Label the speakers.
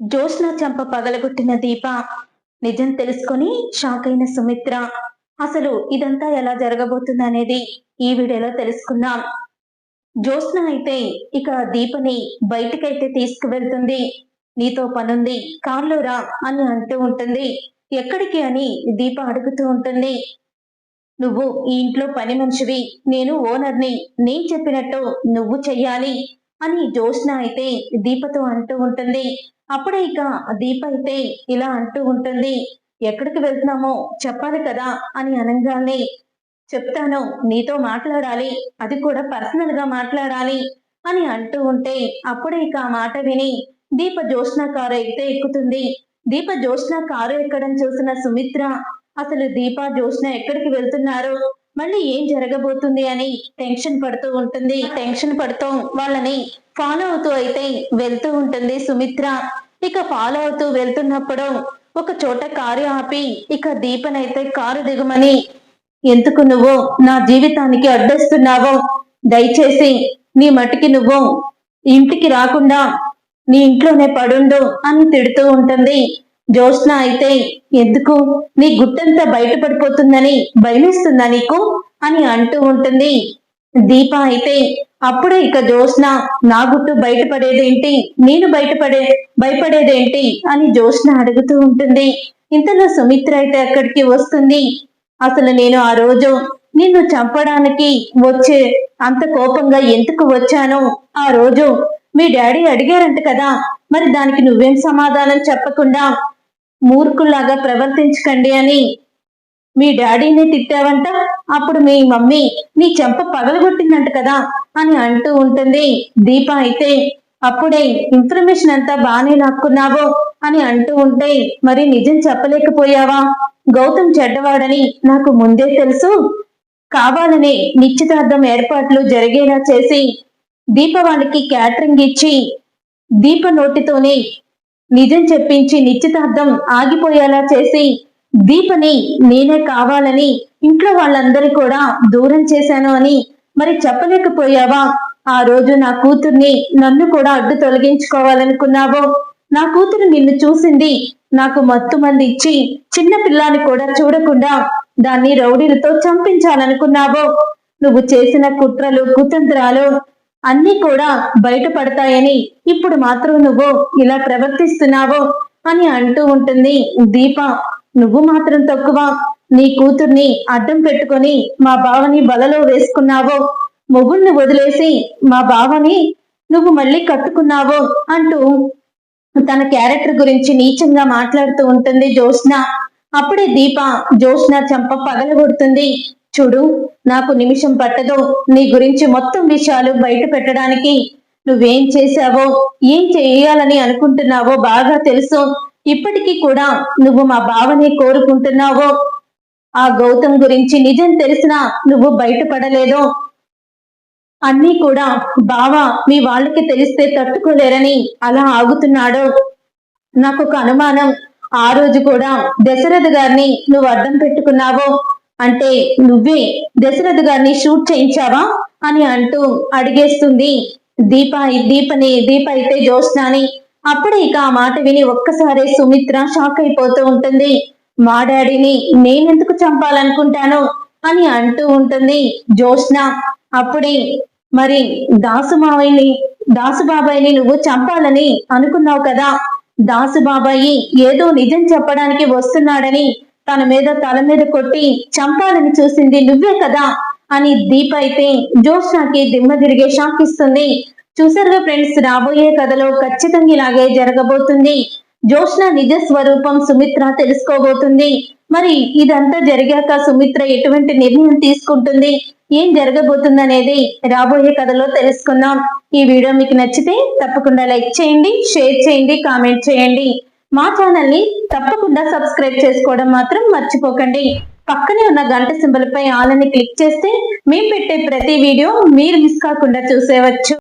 Speaker 1: జ్యోత్స్న చంప పగలగొట్టిన దీప. నిజం తెలుసుకొని షాక్ అయిన సుమిత్ర అసలు ఇదంతా ఎలా జరగబోతుంది అనేది ఈ వీడియోలో తెలుసుకుందాం. జ్యోత్స్న అయితే ఇక దీపని బయటకైతే తీసుకువెళ్తుంది. నీతో పనుంది కార్లో రా అని అంటూ ఉంటుంది. ఎక్కడికి అని దీప అడుగుతూ ఉంటుంది. నువ్వు ఈ ఇంట్లో పని మనిషివి నేను ఓనర్ని నేను చెప్పినట్టు నువ్వు చెయ్యాలి అని జ్యోత్స్న అయితే దీపతో అంటూ ఉంటుంది. అప్పుడే ఇక దీప అయితే ఇలా అంటూ ఉంటుంది. ఎక్కడికి వెళ్తున్నామో చెప్పాలి కదా అని అనగానే చెప్తాను నీతో మాట్లాడాలి. అది కూడా పర్సనల్గా మాట్లాడాలి అని అంటూ ఉంటే అప్పుడే ఇక ఆ మాట విని దీప జ్యోత్స్న కారు ఎక్కితే ఎక్కుతుంది. దీప జ్యోత్స్న కారు ఎక్కడం చూసిన సుమిత్ర అసలు దీప జ్యోత్స్న ఎక్కడికి వెళ్తున్నారు? మళ్ళీ ఏం జరగబోతుంది అని టెన్షన్ పడుతూ ఉంటుంది. టెన్షన్ పడుతూ వాళ్ళని ఫాలో అవుతూ అయితే వెళ్తూ ఉంటుంది సుమిత్ర. ఇక ఫాలో అవుతూ వెళ్తున్నప్పుడు ఒక చోట కారు ఆపి ఇక దీపనైతే కారు దిగమని ఎందుకు నువ్వు నా జీవితానికి అడ్డొస్తున్నావో? దయచేసి నీ మటికి నువ్వు ఇంటికి రాకుండా నీ ఇంట్లోనే పడుండు అని తిడుతూ ఉంటుంది. జ్యోత్స్న అయితే ఎందుకు? నీ గుట్టంతా బయటపడిపోతుందని భయమేస్తుందా నీకు? అని అంటూ ఉంటుంది. దీప అయితే అప్పుడే ఇక జ్యోత్స్న నా గుట్టు బయటపడేదేంటి? నేను బయటపడే భయపడేదేంటి? అని జ్యోత్స్న అడుగుతూ ఉంటుంది. ఇంతలో సుమిత్ర అయితే అక్కడికి వస్తుంది. అసలు నేను ఆ రోజు నిన్ను చంపడానికి వచ్చే అంత కోపంగా ఎందుకు వచ్చానో? ఆ రోజు మీ డాడీ అడిగారంట కదా మరి దానికి నువ్వేం సమాధానం చెప్పకుండా మూర్ఖుల్లాగా ప్రవర్తించకండి అని. మీ డాడీని తిట్టావంట? అప్పుడు మీ మమ్మీ నీ చెంప పగలగొట్టిందంట కదా అని అంటూ ఉంటుంది. దీప అయితే అప్పుడే ఇన్ఫర్మేషన్ అంతా బానే లాక్కున్నావో అని అంటూ ఉంటే మరి నిజం చెప్పలేకపోయావా? గౌతమ్ చెడ్డవాడని నాకు ముందే తెలుసు. కావాలని నిశ్చితార్థం ఏర్పాట్లు జరిగేలా చేసి దీప వాళ్ళకి క్యాటరింగ్ ఇచ్చి దీప నోటితోనే నిజం చెప్పించి నిశ్చితార్థం ఆగిపోయేలా చేసి దీపని నేనే కావాలని ఇంట్లో వాళ్ళందరి కూడా దూరం చేశాను అని మరి చెప్పలేకపోయావా? ఆ రోజు నా కూతుర్ని నన్ను కూడా అడ్డు తొలగించుకోవాలనుకున్నావో? నా కూతురు నిన్ను చూసింది నాకు మత్తు మంది ఇచ్చి చిన్న పిల్లాన్ని కూడా చూడకుండా దాన్ని రౌడీలతో చంపించాలనుకున్నావో? నువ్వు చేసిన కుట్రలు కుతంత్రాలు అన్ని కూడా బయటపడతాయని ఇప్పుడు మాత్రం నువ్వు ఇలా ప్రవర్తిస్తున్నావో అని అంటూ ఉంటుంది దీప. నువ్వు మాత్రం తక్కువ. నీ కూతుర్ని అడ్డం పెట్టుకొని మా బావని బలలో వేసుకున్నావో? మొగుణ్ణి వదిలేసి మా బావని నువ్వు మళ్ళీ కట్టుకున్నావో అంటూ తన క్యారెక్టర్ గురించి నీచంగా మాట్లాడుతూ ఉంటుంది జ్యోత్స్న. అప్పుడే దీప జ్యోత్స్న చంప పగలగొడుతుంది. చూడు నాకు నిమిషం పట్టదు. నీ గురించి మొత్తం విషయాలు బయట పెట్టడానికి. నువ్వేం చేశావో ఏం చేయాలని అనుకుంటున్నావో బాగా తెలుసు. ఇప్పటికీ కూడా నువ్వు మా బావనే కోరుకుంటున్నావో. ఆ గౌతమ్ గురించి నిజం తెలిసినా నువ్వు బయటపడలేదు. అన్నీ కూడా బావ మీ వాళ్ళకి తెలిస్తే తట్టుకోలేరని అలా ఆగుతున్నాడు. నాకు ఒక అనుమానం. ఆ రోజు కూడా దశరథ్ గారిని నువ్వు అర్థం పెట్టుకున్నావో? అంటే నువ్వే దశరథ్ గారిని షూట్ చేయించావా? అని అంటూ అడిగేస్తుంది. దీప దీపని దీప అయితే జ్యోత్స్నాని. అప్పుడే ఇక ఆ మాట విని ఒక్కసారి సుమిత్ర షాక్ అయిపోతూ ఉంటుంది. మా డాడీని నేనెందుకు చంపాలనుకుంటాను? అని అంటూ ఉంటుంది జ్యోత్స్న. అప్పుడే మరి దాసు మావయ్యని దాసు బాబాయిని నువ్వు చంపాలని అనుకున్నావు కదా. దాసు బాబాయి ఏదో నిజం చెప్పడానికి వస్తున్నాడని తన మీద తల మీద కొట్టి చంపాలని చూసింది నువ్వే కదా అని దీప అయితే జోష్నాకి దిమ్మ తిరిగే షాక్ ఇస్తుంది. చూసారుగా ఫ్రెండ్స్ రాబోయే కథలో ఖచ్చితంగా ఇలాగే జరగబోతుంది. జోష్న నిజ స్వరూపం సుమిత్ర తెలుసుకోబోతుంది. మరి ఇదంతా జరిగాక సుమిత్ర ఎటువంటి నిర్ణయం తీసుకుంటుంది? ఏం జరగబోతుంది అనేది రాబోయే కథలో తెలుసుకుందాం. ఈ వీడియో మీకు నచ్చితే తప్పకుండా లైక్ చేయండి షేర్ చేయండి కామెంట్ చేయండి. మా ఛానల్ని తప్పకుండా సబ్స్క్రైబ్ చేసుకోవడం మాత్రం మర్చిపోకండి. పక్కనే ఉన్న గంట సింబల్ పై ఆల్ అని క్లిక్ చేస్తే మేము పెట్టే ప్రతి వీడియో మీరు మిస్ కాకుండా చూసేవచ్చు.